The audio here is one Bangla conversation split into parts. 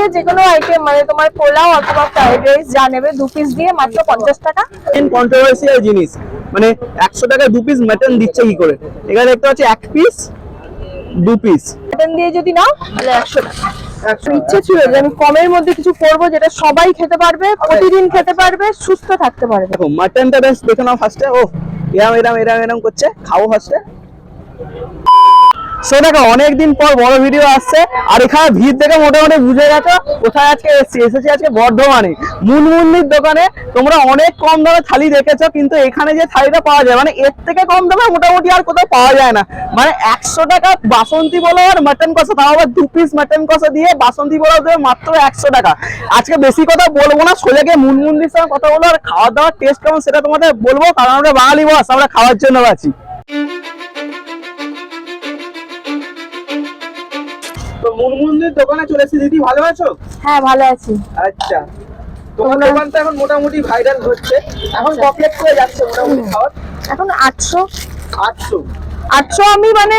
দিয়ে যে কোনো আইটেম মানে তোমার পোলাও অথবা ফ্রাইড রাইস যা নেবে দু পিস দিয়ে মাত্র পঞ্চাশ টাকা। কন্ট্রোভার্সিয়াল জিনিস মানে একশো টাকায় দু পিস মাটন দিচ্ছে কি করে? এখানে দেখতে পাচ্ছি এক পিস দু পিস মাটন দিয়ে যদি নাও তাহলে একশো টাকা। ইচ্ছে ছিল যে আমি কমের মধ্যে কিছু করব যেটা সবাই খেতে পারবে প্রতিদিন খেতে পারবে সুস্থ থাকতে পারবে। দেখো মাটনটা বেশ দেখে নাও ফার্স্টে ও এরম এরম এরম এরম করছে খাও ফার্স্টে সো দেখো, অনেকদিন পর বড় ভিডিও আসছে। আর এখানে ভিড় দেখে মোটামুটি বুঝে গেছো কোথায় আজকে এসেছি। এসেছি আজকে বর্ধমানে। মুনমুন্দির দোকানে তোমরা অনেক কম দামে থালি দেখেছ, কিন্তু এখানে যে থালিটা পাওয়া যায় মানে এর থেকে কম দামে মোটামুটি আর কোথাও পাওয়া যায় না। মানে একশো টাকা বাসন্তী বলো আর মাটন কষা। তাও আবার দু পিস মাটন কষা দিয়ে বাসন্তী বলো দেবে মাত্র একশো টাকা। আজকে বেশি কথা বলব না, সোজা গিয়ে মুনমুন্দির সঙ্গে কথা বলব আর খাওয়া দাওয়ার টেস্ট কেমন সেটা তোমাদের বলব, কারণ আমরা বাঙালি বস, আমরা খাওয়ার জন্য আছি মুনমুন্দির দোকানে চলে এসেছি। দিদি ভালো আছো? হ্যাঁ ভালো আছি। আচ্ছা। তোমার দোকানটা এখন মোটামুটি ভাইরাল হচ্ছে। এখন কমপ্লেক্স হয়ে যাচ্ছে মোটামুটি খাওয়ার? এখন আটশো। আটশো? আটশো আমি মানে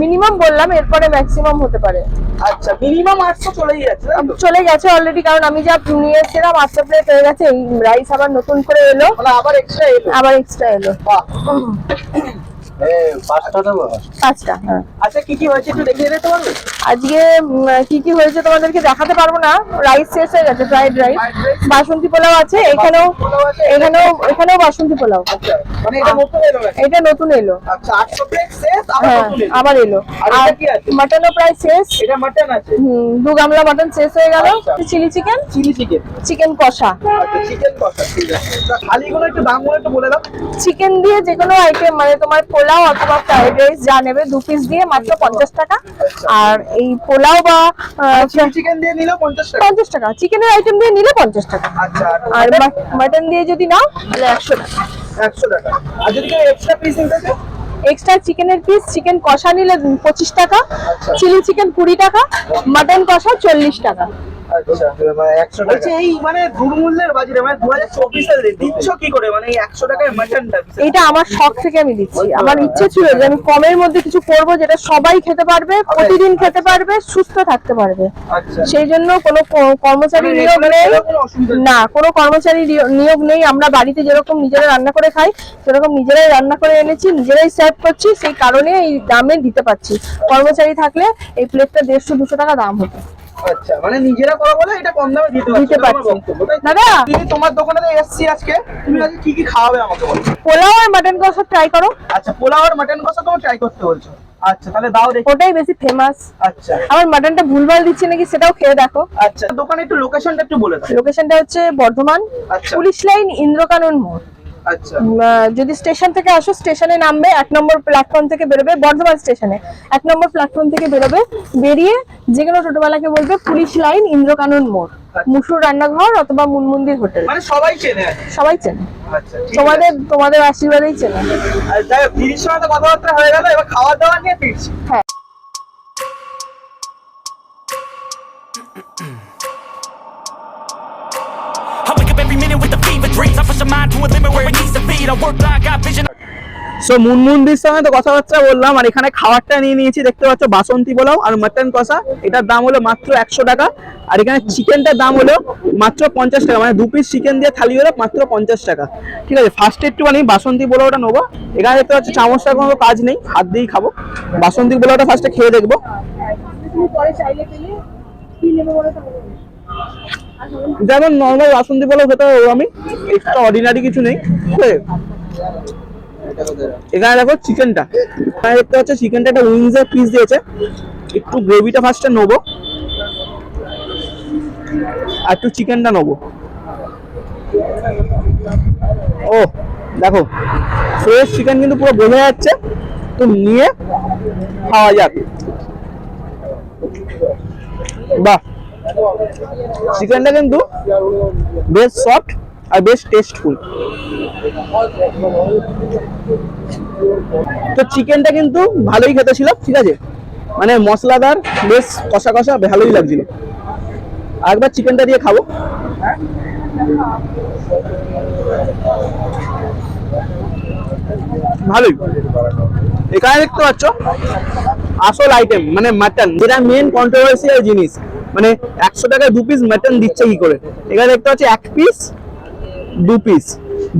মিনিমাম বললাম এরপরে ম্যাক্সিমাম হতে পারে। আচ্ছা মিনিমাম আটশো চলেই যাচ্ছে চলে গেছে অলরেডি কারণ আমি যা নিয়ে এসেছিলাম আটশো প্লেট হয়ে গেছে এই রাইস আবার নতুন করে এলো। মানে আবার এক্সট্রা এলো? আবার এক্সট্রা এলো। বাহ। পাঁচটা। হ্যাঁ। আচ্ছা কি কি হয়েছে একটু দেখিয়ে দিতে পারবে আজকে কি কি হয়েছে তোমাদেরকে দেখাতে পারব না। রাইস শেষ হয়ে গেছে ফ্রাইড রাইস বাসন্তী পোলাও আছে এখানেও এখানেও এখানেও বাসন্তী পোলাও। আচ্ছা মানে এটা নতুন এলো নাকি? এটা নতুন এলো। আচ্ছা আবার হ্যাঁ এলো। আবার আর আর এটা কি আছে? মাটনও প্রায় শেষ। এটা মাটন হুম, দু গামলা মাটন শেষ হয়ে গেল। আচ্ছা। Chilli chicken chilli chicken chicken কষা। আচ্ছা চিকেন কষা ঠিক আছে। থালিগুলো একটু দামগুলো একটু বলে দাও। চিকেন দিয়ে যে কোনো আইটেম মানে তোমার পোলাও অথবা ফ্রাইড রাইস যা নেবে দু পিস দিয়ে মাত্র পঞ্চাশ টাকা। আর এই পোলাও বা চিকেন দিয়ে নিলেও পঞ্চাশ টাকা। পঞ্চাশ টাকা। চিকেনের আইটেম দিয়ে নিলে পঞ্চাশ টাকা। আচ্ছা আর মাটন দিয়ে যদি নাও তাহলে একশো টাকা। একশো টাকা। আর যদি এক্সট্রা পিস নিতে এক্সট্রা চিকেনের পিস চিকেন কষা নিলে পঁচিশ টাকা আচ্ছা। চিলি চিকেন কুড়ি টাকা মাটন কষা চল্লিশ টাকা। আচ্ছা। একশো টাকা। এই মানে দুর্মূল্যের বাজারে মানে দু হাজার চব্বিশে দিচ্ছ কি করে? মানে এই একশো টাকায় মাটনটা এটা আমার শখ থেকে আমি দিচ্ছি। আমার ইচ্ছে ছিল যে আমি কমের মধ্যে কিছু করব যেটা সবাই খেতে পারবে প্রতিদিন খেতে পারবে সুস্থ থাকতে পারবে। আচ্ছা। সেই জন্য কোনো কর্মচারী মানে নিয়োগ নেই? না কোনো কর্মচারী নিয়োগ নেই। আমরা বাড়িতে যেরকম নিজেরা রান্না করে খাই সেরকম নিজেরাই রান্না করে এনেছি নিজেরাই সার্ভ করছি সেই কারণে এই দামে দিতে পারছি। কর্মচারী থাকলে এই প্লেটটা দেড়শো দুশো টাকা দাম হতো। আচ্ছা মানে নিজেরা করো বলে এটা কম দামে দিতে দিতে পারছ? দাদা! দিদি তোমার দোকানে এসছি আজকে তুমি আজকে কি কি খাওয়াবে আমাকে বলো। পোলাও আর মাটন কষা ট্রাই করো। আচ্ছা পোলাও আর মাটন কষা তোমার ট্রাই করতে বলছো। আচ্ছা তাহলে দাও দেখি। ওটাই বেশি ফেমাস আচ্ছা। আমার মাটনটা ভুলভাল দিচ্ছে নাকি সেটাও খেয়ে দেখো। আচ্ছা দোকানে একটু লোকেশনটা একটু বলে দাও। লোকেশনটা হচ্ছে বর্ধমান আচ্ছা। পুলিশ লাইন ইন্দ্রকানন মোড়। যদি স্টেশন থেকে আসো স্টেশনে নামবে এক নম্বর প্ল্যাটফর্ম থেকে বেরোবে বর্ধমান স্টেশনে। এক নম্বর প্ল্যাটফর্ম থেকে বেরোবে বেরিয়ে যে কোনো টোটোবেলাকে বলবে পুলিশ লাইন ইন্দ্রকানন মোড় মুসুর রান্নাঘর অথবা মুনমন্দির হোটেল। মানে সবাই চেনে। সবাই চেনে। আচ্ছা তোমাদের তোমাদের আশীর্বাদেই চেনে। দিদির সঙ্গে তো কথাবার্তা হয়ে গেল এবার খাওয়া দাওয়া নিয়ে ফিরছি। হ্যাঁ। I wake up every minute with the dreams. I push my mind to a limit where it needs to. I work blind, got vision. So সঙ্গে তো কথাবার্তা বললাম আর এখানে খাবারটা নিয়ে নিয়েছি দেখতে পাচ্ছ বাসন্তী পোলাও আর মাটন কষা। এটার দাম হলো মাত্র একশো টাকা। আর এখানে চিকেনটার দাম হলো মাত্র পঞ্চাশ টাকা। মানে দু পিস চিকেন দিয়ে থালি হলো মাত্র পঞ্চাশ টাকা। ঠিক আছে ফার্স্টে একটুখানি বাসন্তী পোলাওটা নেব। এখানে দেখতে পাচ্ছ চামচটার কোনো কাজ নেই। হাত দিয়েই খাব। বাসন্তী পোলাওটা ফার্স্টে খেয়ে দেখব। যেমন নর্মাল বাসন্তী পোলাও খেতে হবে আমি। এক্সট্রা অর্ডিনারি কিছু নেই এখানে দেখো চিকেনটা এখানে দেখতে পাচ্ছ চিকেনটা একটা উইংস এর পিস দিয়েছে। একটু গ্রেভিটা ফার্স্টে নেব। আর একটু চিকেনটা নেব। ও, দেখো ফ্রেশ চিকেন কিন্তু পুরো বোঝা যাচ্ছে। তো নিয়ে খাওয়া যাক। বাহ চিকেনটা কিন্তু বেশ সফট আর বেশ টেস্টফুল তো চিকেনটা কিন্তু ভালোই খেতে ছিল, ঠিক আছে? মানে মশলাদার বেশ কষা কষা, ভালোই লাগছিল। আর একবার চিকেনটা দিয়ে খাব। ভালোই। এখানে দেখতে পাচ্ছ, আসল আইটেম মানে মাটন যেটা মেন কন্ট্রোভার্সিয়াল জিনিস। মানে একশো টাকায় দু পিস মাটন দিচ্ছে কি করে? এখানে দেখতে পাচ্ছি এক পিস দু পিস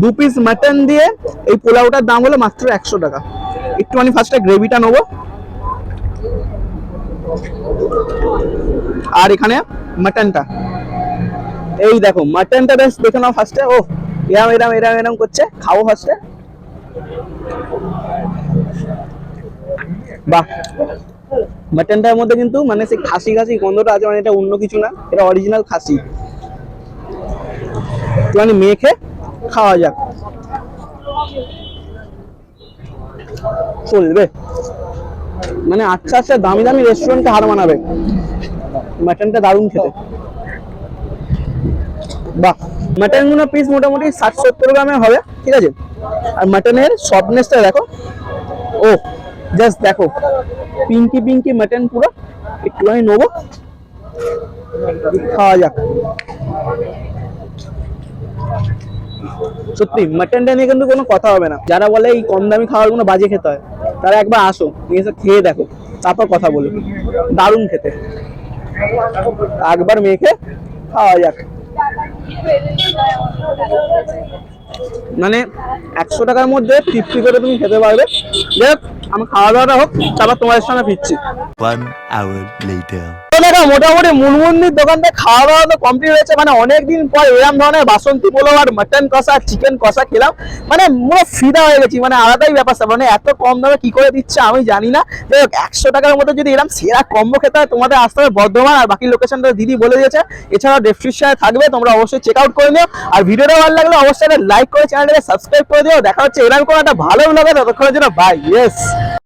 দু পিস মাটন দিয়ে এই পোলাওটার দাম হলো মাত্র একশো টাকা। একটুখানি ফার্স্টে গ্রেভিটা নেব। আর এখানে মাটনটা এই দেখো মাটনটা বেশ দেখে নাও ফার্স্টে ও এরম এরম এরম এরম করছে। খাব ফার্স্টে বাহ। মাটনটার মধ্যে কিন্তু মানে সেই খাসি খাসি গন্ধটা আছে মানে এটা অন্য কিছু না, এটা অরিজিনাল খাসি। মানে মেখে খাওয়া যাক। চলবে। মানে আচ্ছা আচ্ছা দামি দামি রেস্টুরেন্টে হার মানাবে। মাটনটা দারুণ খেতে। বাহ। মাটনগুলো পিস মোটামুটি ষাট সত্তর গ্রামের হবে, ঠিক আছে? আর মাটনের সফটনেসটা দেখো। ও জাস্ট দেখো পিঙ্কি পিঙ্কি মাটন পুরো একটু আমি নেব। খাওয়া যাক। সত্যি মাটনটা নিয়ে কিন্তু কোনো কথা হবে না। যারা বলে এই কম দামি খাবার কোনো বাজে খেতে হয়, তারা একবার আসো, নিয়ে এসে খেয়ে দেখো, তারপর কথা বলো। দারুণ খেতে। একবার মেখে খাওয়া যাক। মানে একশো টাকার মধ্যে তৃপ্তি করে তুমি খেতে পারবে। দেখ আমি খাওয়া দাওয়াটা হোক তারপর তোমাদের সঙ্গে ফিরছি। দেখো মোটামুটি মুনমুন্দির দোকানটা খাওয়া দাওয়া তো কমপ্লিট হয়েছে। মানে অনেকদিন পর এরম ধরনের বাসন্তী পোলাও আর মাটন কষা চিকেন কষা খেলাম। মানে পুরো ফিদা হয়ে গেছি মানে আলাদাই ব্যাপার। মানে এত কম দামে কি করে দিচ্ছে আমি জানি না। যাই হোক, একশো টাকার মতো যদি এরকম সেরা কম্বো খেতে হয়, তোমাদের আসতে হবে বর্ধমান। আর বাকি লোকেশনটা দিদি বলে দিয়েছে। এছাড়াও ডেসক্রিপশনে থাকবে, তোমরা অবশ্যই চেক আউট করে নিও। আর ভিডিওটা ভালো লাগলে অবশ্যই লাইক করে চ্যানেলটাকে সাবস্ক্রাইব করে দিও। দেখা হচ্ছে এরকম কোনো একটা ভালো লাগে ততক্ষণের জন্য বাই ইয়েস